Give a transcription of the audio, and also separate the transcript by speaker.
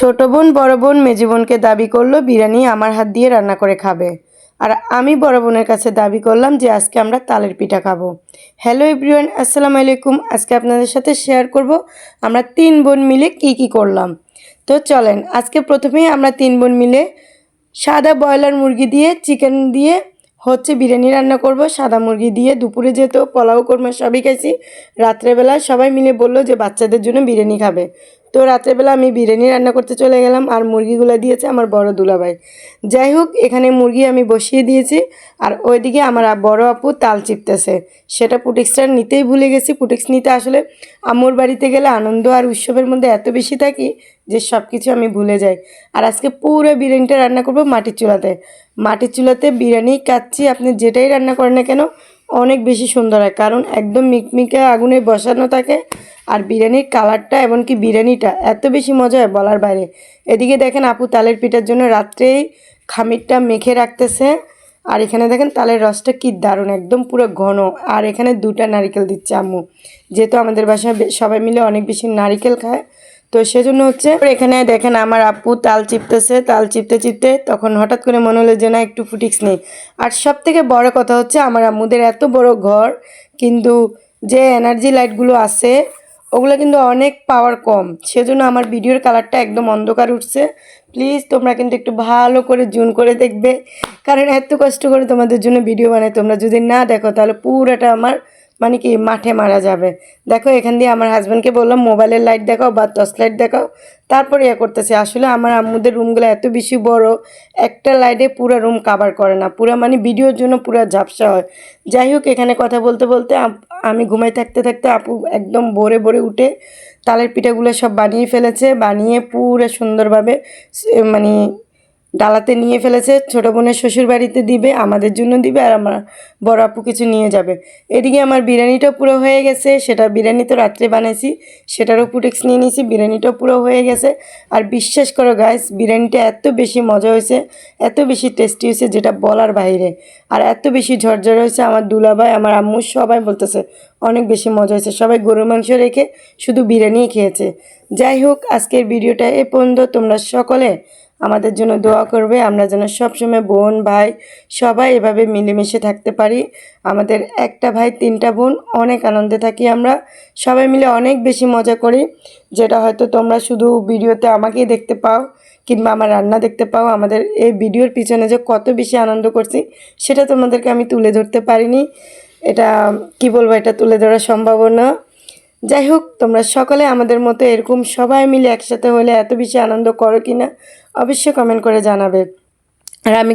Speaker 1: ছোট বোন, বড় বোন মেজি বোনকে দাবি করল, বিরিয়ানি আমার হাত দিয়ে রান্না করে খাবে। আর আমি বড় বোনের কাছে দাবি করলাম যে আজকে আমরা তালের পিঠা খাব। হ্যালো এভরিওয়ান, আসসালামু আলাইকুম। আজকে আপনাদের সাথে শেয়ার করব আমরা তিন বোন মিলে কি কি করলাম। তো চলেন, আজকে প্রথমেই আমরা তিন বোন মিলে সাদা ব্রয়লার মুরগি দিয়ে, চিকেন দিয়ে হচ্ছে বিরিয়ানি রান্না করব। সাদা মুরগি দিয়ে দুপুরে যেত পোলাও কর্মা সবই খাইছি রাত্রেবেলা সবাই মিলে বলল যে বাচ্চাদের জন্য বিরিয়ানি খাবে। তো রাত্রেবেলা আমি বিরিয়ানি রান্না করতে চলে গেলাম আর মুরগিগুলো দিয়েছে আমার বড় দুলাভাই। যাই হোক, এখানে মুরগি আমি বসিয়ে দিয়েছি আর ওইদিকে আমার বড় আপু তাল চিপতেছে। সেটা পুটিক্সটা নিতেই ভুলে গেছি। পুটিক্স নিতে আসলে আম্মুর বাড়িতে গেলে আনন্দ আর উৎসবের মধ্যে এত বেশি থাকি যে সব কিছু আমি ভুলে যাই। আর আজকে পুরো বিরিয়ানিটা রান্না করব মাটির চুলাতে। মাটির চুলাতে বিরিয়ানি কাচ্ছি আপনি যেটাই রান্না করেন না কেন, অনেক বেশি সুন্দর হয়। কারণ একদম মিকমিকে আগুনে বসানো থাকে। আর বিরিয়ানির কালারটা এমনকি বিরিয়ানিটা এত বেশি মজা হয় বলার বাইরে। এদিকে দেখেন আপু তালের পিঠার জন্য রাত্রেই খামিরটা মেখে রাখতেছে। আর এখানে দেখেন তালের রসটা কি দারুণ, একদম পুরো ঘন। আর এখানে দুটা নারিকেল দিচ্ছে আম্মু। যেহেতু আমাদের বাসায় সবাই মিলে অনেক বেশি নারিকেল খায়, তো সেজন্য হচ্ছে এখানে দেখেন আমার আপু তাল চিপতেছে, তাল চিপতে চিপতে তখন হঠাৎ করে মনে হলো যে না, একটু ফুটিক্স নেই। আর সব থেকে বড় কথা হচ্ছে আমার আম্মুদের এত বড় ঘর, কিন্তু যে এনার্জি লাইটগুলো আছে ওগুলো কিন্তু অনেক পাওয়ার কম। সেজন্য আমার ভিডিওর কালারটা একদম অন্ধকার উঠছে। প্লিজ তোমরা কিন্তু একটু ভালো করে জুন করে দেখবে। কারণ এত কষ্ট করে তোমাদের জন্য ভিডিও বানাই, তোমরা যদি না দেখো তাহলে পুরোটা আমার মানে কি, মাঠে মারা যাবে। দেখো, এখান দিয়ে আমার হাজব্যান্ডকে বললাম মোবাইলের লাইট দেখাও বা টর্চ লাইট দেখাও। তারপরে ইয়ে করতেছে, আসলে আমার আম্মুদের রুমগুলো এত বেশি বড়, একটা লাইটে পুরো রুম কাভার করে না। পুরো মানে ভিডিওর জন্য পুরো ঝাপসা হয়। যাই হোক, এখানে কথা বলতে বলতে আমি ঘুমাই থাকতে থাকতে আপু একদম ভোরে ভোরে উঠে তালের পিঠাগুলো সব বানিয়ে ফেলেছে। বানিয়ে পুরো সুন্দরভাবে মানে ডালাতে নিয়ে ফেলেছে, ছোটো বোনের শ্বশুর বাড়িতে দিবে, আমাদের জন্য দিবে আর আমার বড় আপু কিছু নিয়ে যাবে। এদিকে আমার বিরিয়ানিটাও পুরো হয়ে গেছে, সেটা বিরিয়ানি তো রাত্রে বানাইছি, সেটারও ফুটেক্স নিয়ে নিয়েছি, বিরিয়ানিটাও পুরো হয়ে গেছে। আর বিশ্বাস করো গাইস বিরিয়ানিটা এত বেশি মজা হয়েছে, এত বেশি টেস্টি হয়েছে যেটা বলার বাইরে। আর এত বেশি ঝরঝর হয়েছে, আমার দুলাভাই, আমার আম্মু সবাই বলতেছে, অনেক বেশি মজা হয়েছে। সবাই গরুর মাংস রেখে শুধু বিরিয়ানিই খেয়েছে। যাই হোক, আজকের ভিডিওটা এ পর্যন্ত, তোমরা সকলে আমাদের জন্য দোয়া করবে। আমরা যেন সবসময় বোন, ভাই সবাই এভাবে মিলেমিশে থাকতে পারি। আমাদের একটা ভাই, তিনটা বোন, অনেক আনন্দে থাকি আমরা। সবাই মিলে অনেক বেশি মজা করি, যেটা হয়তো তোমরা শুধু ভিডিওতে আমাকেই দেখতে পাও কিংবা আমার রান্না দেখতে পাও। আমাদের এই ভিডিওর পিছনে যে কত বেশি আনন্দ করছি, সেটা তোমাদেরকে আমি তুলে ধরতে পারিনি। এটা, কি বলব, এটা তুলে ধরা সম্ভব না যাই হোক তোমরা সকলে আমাদের মতো এরকম সবাই মিলে একসাথে হলে এত বেশি আনন্দ করো কি না অবশ্যই কমেন্ট করে জানাবে। আর আমি